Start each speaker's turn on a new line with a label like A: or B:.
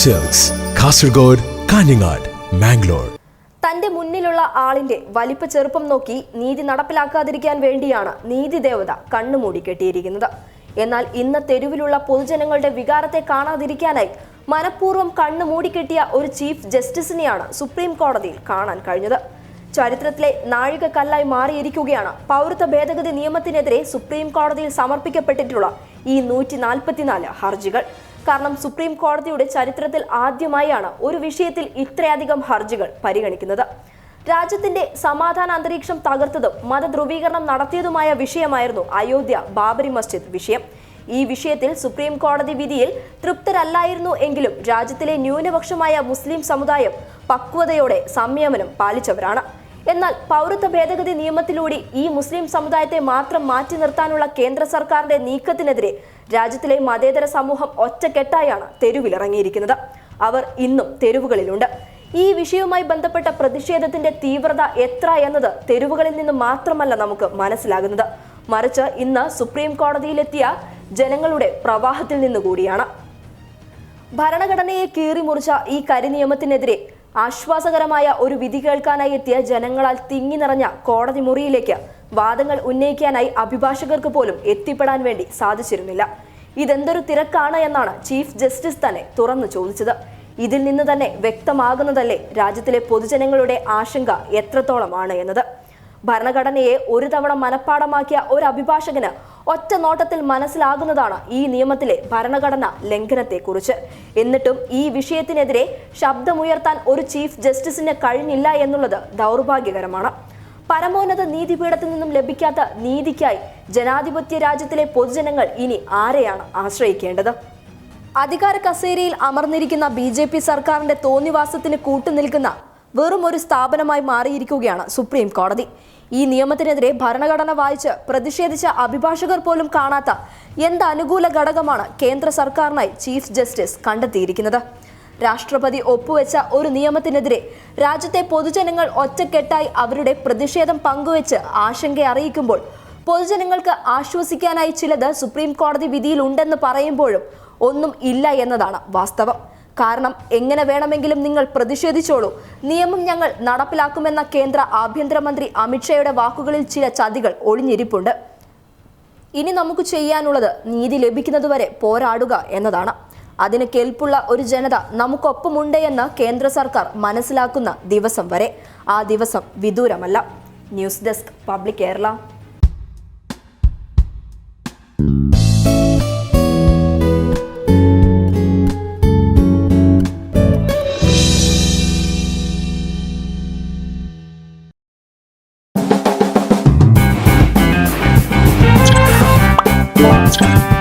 A: Cells Kasaragod Kanhangad Mangalore
B: തന്റെ മുന്നിലുള്ള ആളിന്റെ വലിപ്പ ചെറുപ്പം നോക്കി നീതി നടപ്പിലാക്കാതിരിക്കാൻ വേണ്ടിയാണ് നീതി ദേവത കണ്ണുമൂടി കെട്ടിയിരിക്കുന്നത്. എന്നാൽ ഇന്ന് തെരുവിലുള്ള പൊതുജനങ്ങളുടെ വികാരത്തെ കാണാതിരിക്കാനായി മനഃപൂർവം കണ്ണു മൂടിക്കെട്ടിയ ഒരു ചീഫ് ജസ്റ്റിസിനെയാണ് സുപ്രീം കോടതിയിൽ കാണാൻ കഴിഞ്ഞത്. ചരിത്രത്തിലെ നാഴികക്കല്ലായി മാറിയിരിക്കുകയാണ് പൗരത്വ ഭേദഗതി നിയമത്തിനെതിരെ സുപ്രീം കോടതിയിൽ സമർപ്പിക്കപ്പെട്ടിട്ടുള്ള ഈ നൂറ്റി ഹർജികൾ. കാരണം സുപ്രീം കോടതിയുടെ ചരിത്രത്തിൽ ആദ്യമായാണ് ഒരു വിഷയത്തിൽ ഇത്രയധികം ഹർജികൾ പരിഗണിക്കുന്നത്. രാജ്യത്തിന്റെ സമാധാന അന്തരീക്ഷം തകർത്തതും മതധ്രുവീകരണം നടത്തിയതുമായ വിഷയമായിരുന്നു അയോധ്യ ബാബരി മസ്ജിദ് വിഷയം. ഈ വിഷയത്തിൽ സുപ്രീം കോടതി വിധിയിൽ തൃപ്തരല്ലായിരുന്നു എങ്കിലും രാജ്യത്തിലെ ന്യൂനപക്ഷമായ മുസ്ലിം സമുദായം പക്വതയോടെ സംയമനം പാലിച്ചവരാണ്. എന്നാൽ പൗരത്വ ഭേദഗതി നിയമത്തിലൂടെ ഈ മുസ്ലിം സമുദായത്തെ മാത്രം മാറ്റി നിർത്താനുള്ള കേന്ദ്ര സർക്കാരിന്റെ നീക്കത്തിനെതിരെ രാജ്യത്തിലെ മതേതര സമൂഹം ഒറ്റക്കെട്ടായാണ് തെരുവിലിറങ്ങിയിരിക്കുന്നത്. അവർ ഇന്നും തെരുവുകളിലുണ്ട്. ഈ വിഷയവുമായി ബന്ധപ്പെട്ട പ്രതിഷേധത്തിന്റെ തീവ്രത എത്ര എന്നത് തെരുവുകളിൽ നിന്ന് മാത്രമല്ല നമുക്ക് മനസ്സിലാകുന്നത്. മറിച്ച് ഇന്ന് സുപ്രീം കോടതിയിലെത്തിയ ജനങ്ങളുടെ പ്രവാഹത്തിൽ നിന്നുകൂടിയാണ് ഭരണഘടനയെ കീറിമുറിച്ച ഈ കരിനിയമത്തിനെതിരെ ആശ്വാസകരമായ ഒരു വിധി കേൾക്കാനായി എത്തിയ ജനങ്ങളാൽ തിങ്ങി നിറഞ്ഞ കോടതി മുറിയിലേക്ക് വാദങ്ങൾ ഉന്നയിക്കാനായി അഭിഭാഷകർക്ക് പോലും എത്തിപ്പെടാൻ വേണ്ടി സാധിച്ചിരുന്നില്ല. ഇതെന്തൊരു തിരക്കാണ് എന്നാണ് ചീഫ് ജസ്റ്റിസ് തന്നെ തുറന്നു ചോദിച്ചത്. ഇതിൽ നിന്ന് തന്നെ വ്യക്തമാകുന്നതല്ലേ രാജ്യത്തിലെ പൊതുജനങ്ങളുടെ ആശങ്ക എത്രത്തോളമാണ് എന്നത്. ഭരണഘടനയെ ഒരു തവണ മനഃപ്പാടമാക്കിയ ഒരു അഭിഭാഷകന് ഒറ്റ നോട്ടത്തിൽ മനസ്സിലാകുന്നതാണ് ഈ നിയമത്തിലെ ഭരണഘടന ലംഘനത്തെക്കുറിച്ച്. എന്നിട്ടും ഈ വിഷയത്തിനെതിരെ ശബ്ദമുയർത്താൻ ഒരു ചീഫ് ജസ്റ്റിസിന് കഴിഞ്ഞില്ല എന്നുള്ളത് ദൗർഭാഗ്യകരമാണ്. പരമോന്നത നീതിപീഠത്തിൽ നിന്നും ലഭിക്കാത്ത നീതിക്കായി ജനാധിപത്യ രാജ്യത്തിലെ പൊതുജനങ്ങൾ ഇനി ആരെയാണ് ആശ്രയിക്കേണ്ടത്? അധികാര കസേരയിൽ അമർന്നിരിക്കുന്ന ബി സർക്കാരിന്റെ തോന്നിവാസത്തിന് കൂട്ടുനിൽക്കുന്ന വെറും ഒരു സ്ഥാപനമായി മാറിയിരിക്കുകയാണ് സുപ്രീം കോടതി. ഈ നിയമത്തിനെതിരെ ഭരണഘടന വായിച്ച് പ്രതിഷേധിച്ച അഭിഭാഷകർ പോലും കാണാത്ത എന്ത് അനുകൂല ഘടകമാണ് കേന്ദ്ര സർക്കാരിനായി ചീഫ് ജസ്റ്റിസ് കണ്ടെത്തിയിരിക്കുന്നത്? രാഷ്ട്രപതി ഒപ്പുവെച്ച ഒരു നിയമത്തിനെതിരെ രാജ്യത്തെ പൊതുജനങ്ങൾ ഒറ്റക്കെട്ടായി അവരുടെ പ്രതിഷേധം പങ്കുവെച്ച് ആശങ്ക അറിയിക്കുമ്പോൾ പൊതുജനങ്ങൾക്ക് ആശ്വസിക്കാനായി ചിലത് സുപ്രീം കോടതി വിധിയിലുണ്ടെന്ന് പറയുമ്പോഴും ഒന്നും ഇല്ല എന്നതാണ് വാസ്തവം. കാരണം എങ്ങനെ വേണമെങ്കിലും നിങ്ങൾ പ്രതിഷേധിച്ചോളൂ. നിയമം ഞങ്ങൾ നടപ്പിലാക്കുമെന്ന കേന്ദ്ര ആഭ്യന്തരമന്ത്രി അമിത്ഷായുടെ വാക്കുകളിൽ ചില ചതികൾ ഒളിഞ്ഞിരിപ്പുണ്ട്. ഇനി നമുക്ക് ചെയ്യാനുള്ളത് നീതി ലഭിക്കുന്നതുവരെ പോരാടുക എന്നതാണ്. അതിന് കേൾപ്പുള്ള ഒരു ജനത നമുക്കൊപ്പമുണ്ട് എന്ന് കേന്ദ്ര സർക്കാർ മനസ്സിലാക്കുന്ന ദിവസം വരെ. ആ ദിവസം വിദൂരമല്ല. News desk public Kerala. Thank you.